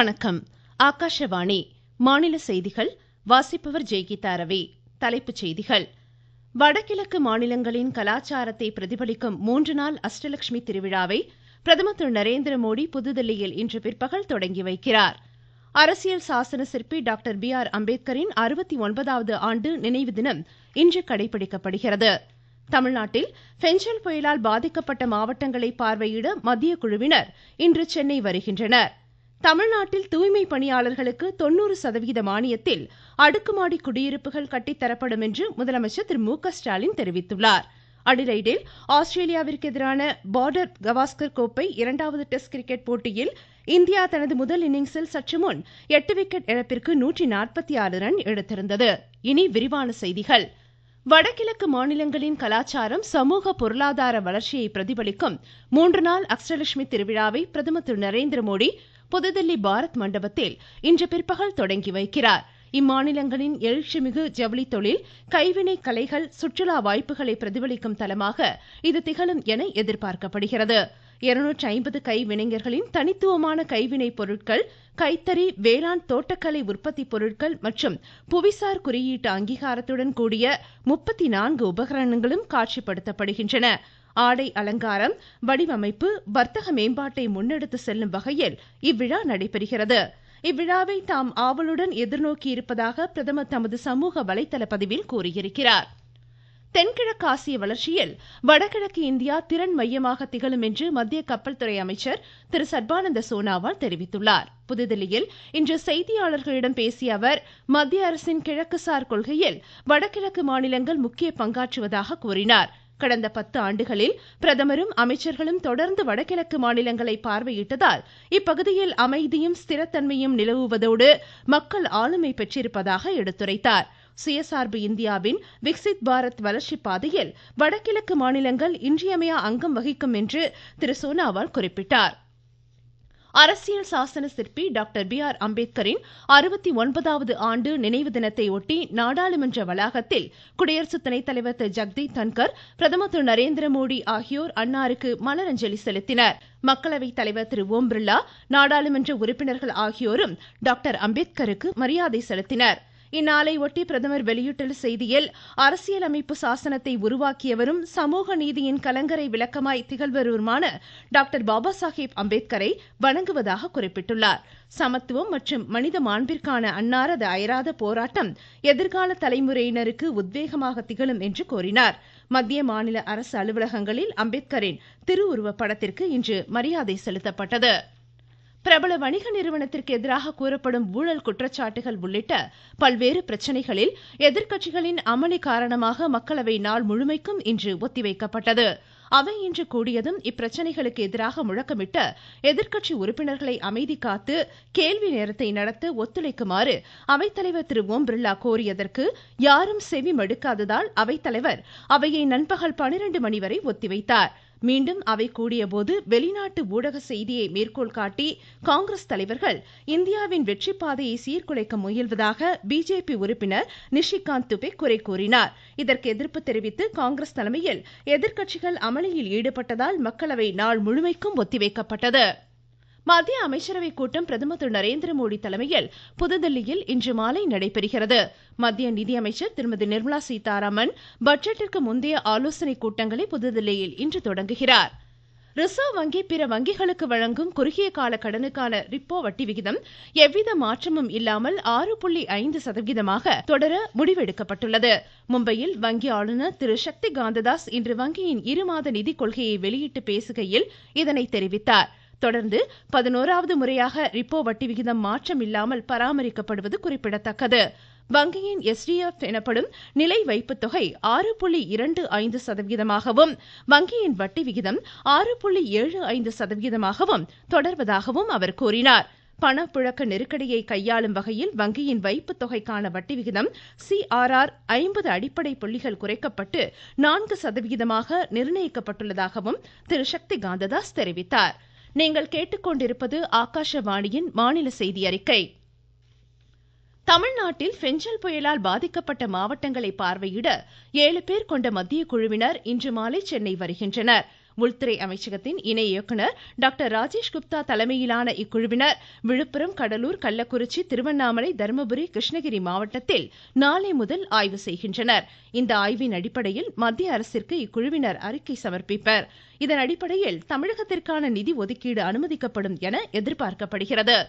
வணக்கம். ஆகாஷவாணி. மாநில செய்திகள் வாசிப்பவர் ஜெய்கீதா ரவி தலைப்புச் செய்திகள். வடகிழக்கு மாநிலங்களின் கலாச்சாரத்தை பிரதிபலிக்கும் மூன்று நாள் அஷ்டலட்சுமி திருவிழாவை பிரதமர் திரு நரேந்திர மோடி புதுதில்லியில் இன்று பிற்பகல் தொடங்கி வைக்கிறார். அரசியல் சாசன சிற்பி டாக்டர் பி ஆர் அம்பேத்கரின் அறுபத்தி ஒன்பதாவது ஆண்டு நினைவு தினம் இன்று கடைபிடிக்கப்படுகிறது. தமிழ்நாட்டில் பெஞ்சல் புயலால் பாதிக்கப்பட்ட மாவட்டங்களை பார்வையிட மத்திய குழுவினர் இன்று சென்னை வருகின்றனா் தமிழ்நாட்டில் தூய்மை பணியாளர்களுக்கு தொண்ணூறு சதவிகித மானியத்தில் அடுக்குமாடி குடியிருப்புகள் கட்டித்தரப்படும் என்று முதலமைச்சர் திரு மு க ஸ்டாலின் தெரிவித்துள்ளார். அடிலைடில் ஆஸ்திரேலியாவிற்கு எதிரான பார்டர் கவாஸ்கர் கோப்பை இரண்டாவது டெஸ்ட் கிரிக்கெட் போட்டியில் இந்தியா தனது முதல் இன்னிங்ஸில் சற்று முன் எட்டு விக்கெட் இழப்பிற்கு நூற்றி நாற்பத்தி ஆறு ரன் எடுத்திருந்தது. இனி விரிவான செய்திகள். வடகிழக்கு மாநிலங்களின் கலாச்சாரம் சமூக பொருளாதார வளர்ச்சியை பிரதிபலிக்கும் மூன்று நாள் அஷ்டலட்சுமி திருவிழாவை பிரதமர் திரு நரேந்திர மோடி புதுதில்லி பாரத் மண்டபத்தில் இன்று பிற்பகல் தொடங்கி வைக்கிறார். இம்மாநிலங்களின் எழுச்சிமிகு ஜவுளி தொழில் கைவினை கலைகள் சுற்றுலா வாய்ப்புகளை பிரதிபலிக்கும் தலமாக இது திகழும் என எதிர்பார்க்கப்படுகிறது. இருநூற்றி ஐம்பது கைவினைஞர்களின் தனித்துவமான கைவினை பொருட்கள் கைத்தறி வேளாண் தோட்டக்கலை உற்பத்தி பொருட்கள் மற்றும் புவிசார் குறியீட்டு அங்கீகாரத்துடன் கூடிய முப்பத்தி நான்கு உபகரணங்களும் காட்சிப்படுத்தப்படுகின்றன. ஆடை அலங்காரம் வடிவமைப்பு வர்த்தக மேம்பாட்டை முன்னெடுத்து செல்லும் வகையில் இவ்விழா நடைபெறுகிறது. இவ்விழாவை தாம் ஆவலுடன் எதிர்நோக்கி இருப்பதாக பிரதமர் தமது சமூக வலைதள பதிவில் கூறியிருக்கிறார். தென்கிழக்கு ஆசிய வளர்ச்சியில் வடகிழக்கு இந்தியா திறன் மையமாக திகழும் என்று மத்திய கப்பல் துறை அமைச்சர் திரு சர்பானந்த சோனாவால் தெரிவித்துள்ளார். புதுதில்லியில் இன்று செய்தியாளர்களிடம் பேசிய அவர் மத்திய அரசின் கிழக்குசார் கொள்கையில் வடகிழக்கு மாநிலங்கள் முக்கிய பங்காற்றுவதாக கூறினார். கடந்த பத்து ஆண்டுகளில் பிரதமரும் அமைச்சர்களும் தொடர்ந்து வடகிழக்கு மாநிலங்களை பார்வையிட்டதால் இப்பகுதியில் அமைதியும் ஸ்திரத்தன்மையும் நிலவுவதோடு மக்கள் ஆளுமை பெற்றிருப்பதாக எடுத்துரைத்தார். சுயசார்பு இந்தியாவின் விக்சித் பாரத் வளர்ச்சிப் பாதையில் வடகிழக்கு மாநிலங்கள் இன்றியமையா அங்கம் வகிக்கும் என்று திரு சோனாவால் குறிப்பிட்டார். அரசியல் சாசன சிற்பி டாக்டர் பி ஆர் அம்பேத்கரின் அறுபத்தி ஒன்பதாவது ஆண்டு நினைவு தினத்தை ஒட்டி நாடாளுமன்ற வளாகத்தில் குடியரசு துணைத்தலைவர் திரு. ஜெகதீப் தன்கர் பிரதமர் திரு. நரேந்திர மோடி ஆகியோர் அன்னாருக்கு மலரஞ்சலி செலுத்தினர். மக்களவைத் தலைவர் திரு. ஓம் பிர்லா நாடாளுமன்ற உறுப்பினர்கள் ஆகியோரும் டாக்டர் அம்பேத்கருக்கு மரியாதை செலுத்தினர். இந்நாளை ஒட்டி பிரதமர் வெளியிட்டுள்ள செய்தியில் அரசியலமைப்பு சாசனத்தை உருவாக்கியவரும் சமூக நீதியின் கலங்கரை விளக்கமாய் திகழ்வருமான டாக்டர் பாபா சாஹேப் அம்பேத்கரை வணங்குவதாக குறிப்பிட்டுள்ளார். சமத்துவம் மற்றும் மனித மாண்பிற்கான அன்னாரது அயராத போராட்டம் எதிர்கால தலைமுறையினருக்கு உத்வேகமாக திகழும் என்று கூறினார். மத்திய மாநில அரசு அலுவலகங்களில் அம்பேத்கரின் திருவுருவப் படத்திற்கு இன்று மரியாதை செலுத்தப்பட்டது. பிரபல வணிக நிறுவனத்திற்கு எதிராக கூறப்படும் ஊழல் குற்றச்சாட்டுகள் உள்ளிட்ட பல்வேறு பிரச்சனைகளில் எதிர்க்கட்சிகளின் அமளி காரணமாக மக்களவை நாள் முழுமைக்கும் இன்று ஒத்திவைக்கப்பட்டது. அவை இன்று கூடியதும் இப்பிரச்சனைகளுக்கு எதிராக முழக்கமிட்ட எதிர்க்கட்சி உறுப்பினர்களை அமைதி காத்து கேள்வி நேரத்தை நடத்த ஒத்துழைக்குமாறு அவைத்தலைவர் திரு ஓம் பிர்லா கோரியதற்கு யாரும் செவி மடுக்காததால் அவைத்தலைவர் அவையை நண்பகல் பனிரெண்டு மணி வரை ஒத்திவைத்தார். மீண்டும் அவை கூடியபோது வெளிநாட்டு ஊடக செய்தியை மேற்கோள் காட்டி காங்கிரஸ் தலைவர்கள் இந்தியாவின் வெற்றி பாதையை சீர்குலைக்க முயல்வதாக பிஜேபி உறுப்பினர் நிஷிகாந்த் துபே குறை கூறினார். இதற்கு எதிர்ப்பு தெரிவித்து காங்கிரஸ் தலைமையில் எதிர்க்கட்சிகள் அமளியில் ஈடுபட்டதால் மக்களவை நாள் முழுமைக்கும் ஒத்திவைக்கப்பட்டது. மத்திய அமைச்சரவை கூட்டம் பிரதமர் திரு நரேந்திர மோடி தலைமையில் புதுதில்லியில் இன்று மாலை நடைபெறுகிறது. மத்திய நிதியமைச்சர் திருமதி நிர்மலா சீதாராமன் பட்ஜெட்டிற்கு முந்தைய ஆலோசனை கூட்டங்களை புதுதில்லியில் இன்று தொடங்குகிறார். ரிசர்வ் வங்கி பிற வங்கிகளுக்கு வழங்கும் குறுகிய கால கடனுக்கான ரிப்போ வட்டி விகிதம் எவ்வித மாற்றமும் இல்லாமல் ஆறு புள்ளி ஐந்து சதவிகிதமாக தொடர முடிவெடுக்கப்பட்டுள்ளது. மும்பையில் வங்கி ஆளுநர் திரு சக்தி காந்ததாஸ் இன்று வங்கியின் இருமாத நிதி கொள்கையை வெளியிட்டு பேசுகையில் இதனை தெரிவித்தார். தொடர்ந்து பதினோராவது முறையாக ரிப்போ வட்டி விகிதம் மாற்றம் இல்லாமல் பராமரிக்கப்படுவது குறிப்பிடத்தக்கது. வங்கியின் எஸ்டிஎஃப் எனப்படும் நிலை வைப்பு தொகை ஆறு புள்ளி இரண்டு ஐந்து சதவிகிதமாகவும் வங்கியின் வட்டி விகிதம் ஆறு புள்ளி ஏழு ஐந்து சதவிகிதமாகவும் தொடர்வதாகவும் அவர் கூறினார். பணப்புழக்க நெருக்கடியை கையாளும் வகையில் வங்கியின் வைப்பு தொகைக்கான வட்டி விகிதம் சிஆர்ஆர் ஐம்பது அடிப்படை புள்ளிகள் குறைக்கப்பட்டு நான்கு சதவிகிதமாக நிர்ணயிக்கப்பட்டுள்ளதாகவும் திரு. சக்தி காந்ததாஸ் தெரிவித்தார். நீங்கள் கேட்டுக்கொண்டிருப்பது ஆகாஷவாணியின் மாநில செய்தி அறிக்கை. தமிழ்நாட்டில் பெஞ்சல் புயலால் பாதிக்கப்பட்ட மாவட்டங்களை பார்வையிட ஏழு பேர் கொண்ட மத்திய குழுவினர் இன்று மாலை சென்னை வருகின்றனர். உள்துறை அமைச்சகத்தின் இணை இயக்குநர் டாக்டர் ராஜேஷ் குப்தா தலைமையிலான இக்குழுவினர் விழுப்புரம் கடலூர் கள்ளக்குறிச்சி திருவண்ணாமலை தருமபுரி கிருஷ்ணகிரி மாவட்டத்தில் நாளை முதல் ஆய்வு செய்கின்றனர். இந்த ஆய்வின் அடிப்படையில் மத்திய அரசிற்கு இக்குழுவினர் அறிக்கை சமர்ப்பிப்பர். இதன் அடிப்படையில் தமிழகத்திற்கான நிதி ஒதுக்கீடு அனுமதிக்கப்படும் என எதிர்பார்க்கப்படுகிறது.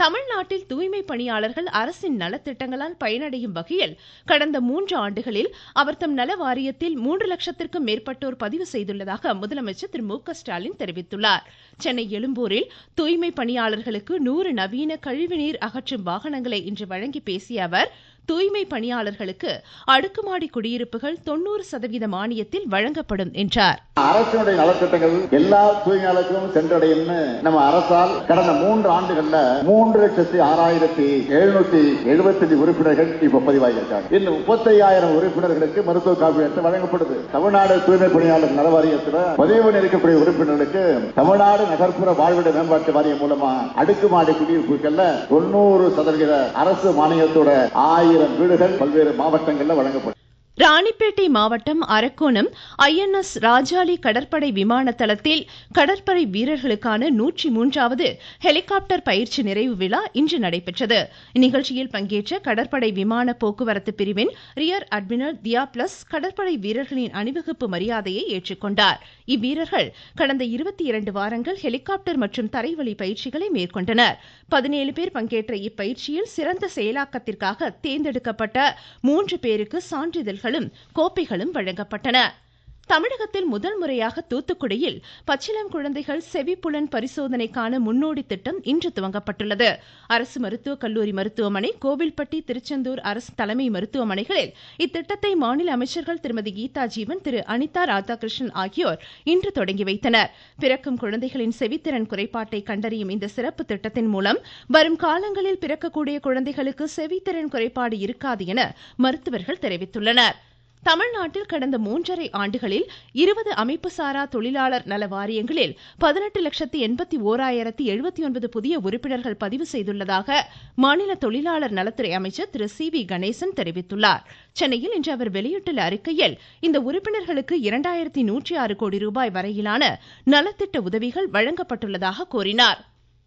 தமிழ்நாட்டில் தூய்மை பணியாளர்கள் அரசின் நலத்திட்டங்களால் பயனடையும் வகையில் கடந்த மூன்று ஆண்டுகளில் அவர் தம் நல வாரியத்தில் மூன்று லட்சத்திற்கும் மேற்பட்டோர் பதிவு செய்துள்ளதாக முதலமைச்சர் திரு மு க ஸ்டாலின் தெரிவித்துள்ளார். சென்னை எழும்பூரில் தூய்மை பணியாளர்களுக்கு நூறு நவீன கழிவுநீர் அகற்றும் வாகனங்களை இன்று வழங்கி பேசிய அவர் தூய்மை பணியாளர்களுக்கு அடுக்குமாடி குடியிருப்புகள் தொண்ணூறு சதவீத மானியத்தில் வழங்கப்படும் என்றார். அரசினுடைய நலத்திட்டங்கள் எல்லா தூய்மையாளர்களுக்கும் சென்றடையும் நம்ம அரசால் கடந்த மூன்று ஆண்டுகள்ல மூன்று லட்சத்தி ஆறாயிரத்தி எழுநூத்தி எழுபத்தி உறுப்பினர்கள் இப்ப பதிவாகியிருக்காங்க. இந்த முப்பத்தையாயிரம் உறுப்பினர்களுக்கு மருத்துவ காப்பீடு வழங்கப்படுது. தமிழ்நாடு தூய்மை பணியாளர் நல வாரியத்தில் பதிவு இருக்கக்கூடிய உறுப்பினர்களுக்கு தமிழ்நாடு நகர்ப்புற வாழ்விட மேம்பாட்டு வாரியம் மூலமா அடுக்குமாடி குடியிருப்புகள்ல தொண்ணூறு சதவீத அரசு மானியத்தோட ஆயிரம் வீடுகள் பல்வேறு மாவட்டங்களில் வழங்கப்படும் ராணிப்பேட்டை மாவட்டம் அரக்கோணம் ஐஎன்எஸ் ராஜாலி கடற்படை விமான தளத்தில் கடற்படை வீரர்களுக்கான நூற்றி மூன்றாவது ஹெலிகாப்டர் பயிற்சி நிறைவு விழா இன்று நடைபெற்றது. இந்நிகழ்ச்சியில் பங்கேற்ற கடற்படை விமான போக்குவரத்து பிரிவின் ரியர் அட்மிரல் தியா பிளஸ் கடற்படை வீரர்களின் அணிவகுப்பு மரியாதையை ஏற்றுக்கொண்டார். இவ்வீரர்கள் கடந்த இருபத்தி இரண்டு வாரங்கள் ஹெலிகாப்டர் மற்றும் தரைவழி பயிற்சிகளை மேற்கொண்டனர். பதினேழு பேர் பங்கேற்ற இப்பயிற்சியில் சிறந்த செயலாக்கத்திற்காக தேர்ந்தெடுக்கப்பட்ட மூன்று பேருக்கு சான்றிதழ் விருதுகளும் கோப்பைகளும் வழங்கப்பட்டன தமிழகத்தில் முதல் முறையாக தூத்துக்குடியில் பச்சிளம் குழந்தைகள் செவிப்புலன் பரிசோதனைக்கான முன்னோடி திட்டம் இன்று துவங்கப்பட்டுள்ளது. அரசு மருத்துவக் கல்லூரி மருத்துவமனை கோவில்பட்டி திருச்செந்தூர் அரசு தலைமை மருத்துவமனைகளில் இத்திட்டத்தை மாநில அமைச்சர்கள் திருமதி கீதா ஜீவன் திரு அனிதா ராதாகிருஷ்ணன் ஆகியோர் இன்று தொடங்கி வைத்தனர். பிறக்கும் குழந்தைகளின் செவித்திறன் குறைபாட்டை கண்டறியும் இந்த சிறப்பு திட்டத்தின் மூலம் வரும் காலங்களில் பிறக்கக்கூடிய குழந்தைகளுக்கு செவித்திறன் குறைபாடு இருக்காது என மருத்துவர்கள் தெரிவித்துள்ளனர். தமிழ்நாட்டில் கடந்த மூன்றரை ஆண்டுகளில் இருபது அமைப்பு சாரா தொழிலாளர் நல வாரியங்களில் பதினெட்டு லட்சத்து எண்பத்தி ஓராயிரத்தி எழுபத்தி ஒன்பது புதிய உறுப்பினர்கள் பதிவு செய்துள்ளதாக மாநில தொழிலாளர் நலத்துறை அமைச்சர் திரு சி வி கணேசன் தெரிவித்துள்ளார். சென்னையில் இன்று அவர் வெளியிட்டுள்ள அறிக்கையில் இந்த உறுப்பினர்களுக்கு இரண்டாயிரத்தி நூற்றி ஆறு கோடி ரூபாய் வரையிலான நலத்திட்ட உதவிகள் வழங்கப்பட்டுள்ளதாக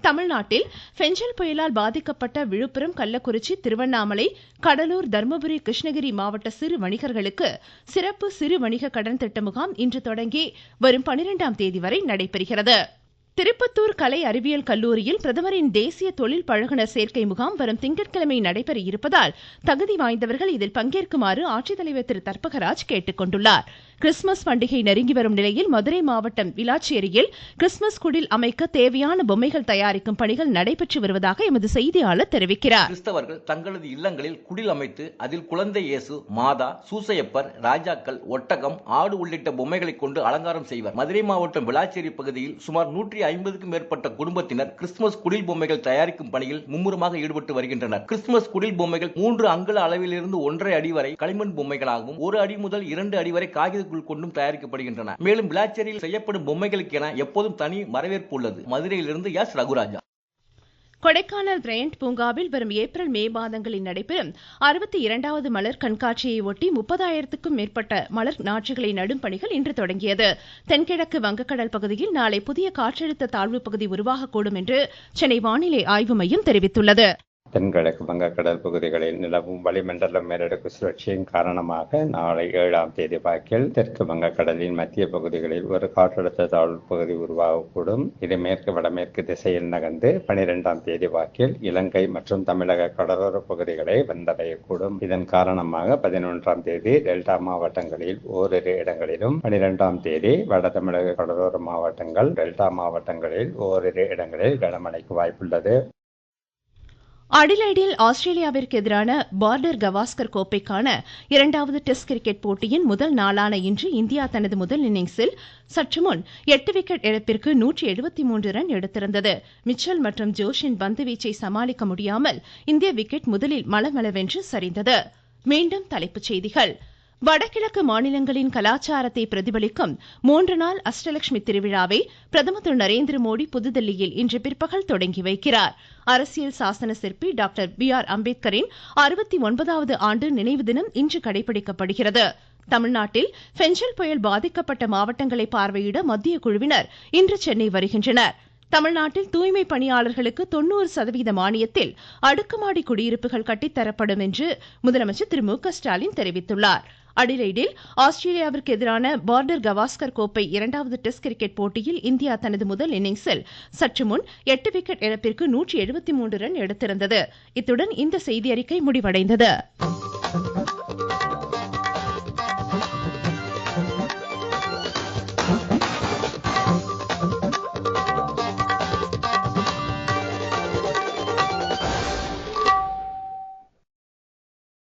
தமிழ்நாட்டில் பெஞ்சல் புயலால் பாதிக்கப்பட்ட விழுப்புரம் கள்ளக்குறிச்சி திருவண்ணாமலை கடலூர் தர்மபுரி கிருஷ்ணகிரி மாவட்ட சிறு வணிகர்களுக்கு சிறப்பு சிறு வணிக கடன் திட்ட முகாம் இன்று தொடங்கி வரும் பனிரெண்டாம் தேதி வரை நடைபெறுகிறது. திருப்பத்தூர் கலை அறிவியல் கல்லூரியில் பிரதமரின் தேசிய தொழில் பழகுனர் சேர்க்கை முகாம் வரும் திங்கட்கிழமை நடைபெற இருப்பதால் தகுதி வாய்ந்தவர்கள் இதில் பங்கேற்குமாறு ஆட்சித்தலைவர் திரு. தர்பகராஜ் கேட்டுக்கொண்டுள்ளார் கிறிஸ்துமஸ் பண்டிகை நெருங்கி வரும் நிலையில் மதுரை மாவட்டம் விளாச்சேரியில் கிறிஸ்துமஸ் குடில் அமைக்க தேவையான பொம்மைகள் தயாரிக்கும் பணிகள் நடைபெற்று வருவதாக எமது செய்தியாளர் தெரிவிக்கிறார். கிறிஸ்தவர்கள் தங்களது இல்லங்களில் குடில் அமைத்து அதில் குழந்தை இயேசு மாதா சூசையப்பர் ராஜாக்கள் ஒட்டகம் ஆடு உள்ளிட்ட பொம்மைகளை கொண்டு அலங்காரம் செய்வர். மதுரை மாவட்டம் விளாச்சேரி பகுதியில் சுமார் நூற்றி ஐம்பதுக்கும் மேற்பட்ட குடும்பத்தினர் கிறிஸ்துமஸ் குடில் பொம்மைகள் தயாரிக்கும் பணியில் மும்முரமாக ஈடுபட்டு வருகின்றனர். கிறிஸ்துமஸ் குடில் பொம்மைகள் மூன்று அங்குல அளவிலிருந்து ஒன்றரை அடி வரை களிமண் பொம்மைகளாகவும் ஒரு அடி முதல் இரண்டு அடி வரை மனிதர்கள் கொண்டும் தயாரிக்கப்படுகின்றன. மேலும் விளாச்சேரியில் செய்யப்படும் பொம்மைகளுக்கு என எப்போதும் தனி வரவேற்பு உள்ளது. மதுரையிலிருந்து எஸ். ரகுராஜா. கொடைக்கானல் பிரையண்ட் பூங்காவில் வரும் ஏப்ரல் மே மாதங்களில் நடைபெறும் அறுபத்தி இரண்டாவது மலர் கண்காட்சியை ஒட்டி முப்பதாயிரத்துக்கும் மேற்பட்ட மலர் நாற்றுகளை நடும் பணிகள் இன்று தொடங்கியது. தென்கிழக்கு வங்கக்கடல் பகுதியில் நாளை புதிய காற்றழுத்த தாழ்வு பகுதி உருவாகக்கூடும் என்று சென்னை வானிலை ஆய்வு மையம் தெரிவித்துள்ளது. தென்கிழக்கு வங்கக்கடல் பகுதிகளில் நிலவும் வளிமண்டல மேலடுக்கு சுழற்சியின் காரணமாக நாளை ஏழாம் தேதி வாக்கில் தெற்கு வங்கக்கடலின் மத்திய பகுதிகளில் ஒரு காற்றழுத்த தாழ்வு பகுதி உருவாகக்கூடும். இது மேற்கு வடமேற்கு திசையில் நகர்ந்து பனிரெண்டாம் தேதி வாக்கில் இலங்கை மற்றும் தமிழக கடலோர பகுதிகளை வந்தடையக்கூடும். இதன் காரணமாக பதினொன்றாம் தேதி டெல்டா மாவட்டங்களில் ஓரிரு இடங்களிலும் பனிரெண்டாம் தேதி வட தமிழக கடலோர மாவட்டங்கள் டெல்டா மாவட்டங்களில் ஓரிரு இடங்களில் கனமழைக்கு வாய்ப்புள்ளது. அடிலைடில் ஆஸ்திரேலியாவிற்கு எதிரான பார்டர் கவாஸ்கர் கோப்பைக்கான இரண்டாவது டெஸ்ட் கிரிக்கெட் போட்டியின் முதல் நாளான இன்று இந்தியா தனது முதல் இன்னிங்ஸில் சற்றுமுன் எட்டு விக்கெட் இழப்பிற்கு நூற்றி எழுபத்தி மூன்று ரன் எடுத்திருந்தது. மிச்சல் மற்றும் ஜோஷின் பந்துவீச்சை சமாளிக்க முடியாமல் இந்திய விக்கெட் முதலில் மளமளவென்று சரிந்தது. மீண்டும் தலைப்புச் செய்திகள். வடகிழக்கு மாநிலங்களின் கலாச்சாரத்தை பிரதிபலிக்கும் மூன்று நாள் அஷ்டலட்சுமி திருவிழாவை பிரதமர் திரு நரேந்திர மோடி புதுதில்லியில் இன்று பிற்பகல் தொடங்கி வைக்கிறார். அரசியல் சாசன சிற்பி டாக்டர் பி ஆர் அம்பேத்கரின் அறுபத்தி ஒன்பதாவது ஆண்டு நினைவு தினம் இன்று கடைபிடிக்கப்படுகிறது. தமிழ்நாட்டில் பெஞ்சல் புயல் பாதிக்கப்பட்ட மாவட்டங்களை பார்வையிட மத்திய குழுவினர் இன்று சென்னை வருகின்றனர். தமிழ்நாட்டில் தூய்மை பணியாளர்களுக்கு தொண்ணூறு சதவீத மானியத்தில் அடுக்குமாடி குடியிருப்புகள் கட்டித்தரப்படும் என்று முதலமைச்சர் திரு மு க ஸ்டாலின் தெரிவித்துள்ளார். அடிலைடில் ஆஸ்திரேலியாவிற்கு எதிரான பார்டர் கவாஸ்கர் கோப்பை இரண்டாவது டெஸ்ட் கிரிக்கெட் போட்டியில் இந்தியா தனது முதல் இன்னிங்ஸில் சற்று முன் எட்டு விக்கெட் இழப்பிற்கு நூற்றி எழுபத்தி மூன்று ரன் எடுத்திருந்தது. இத்துடன் இந்த செய்தியறிக்கை முடிவடைந்தது.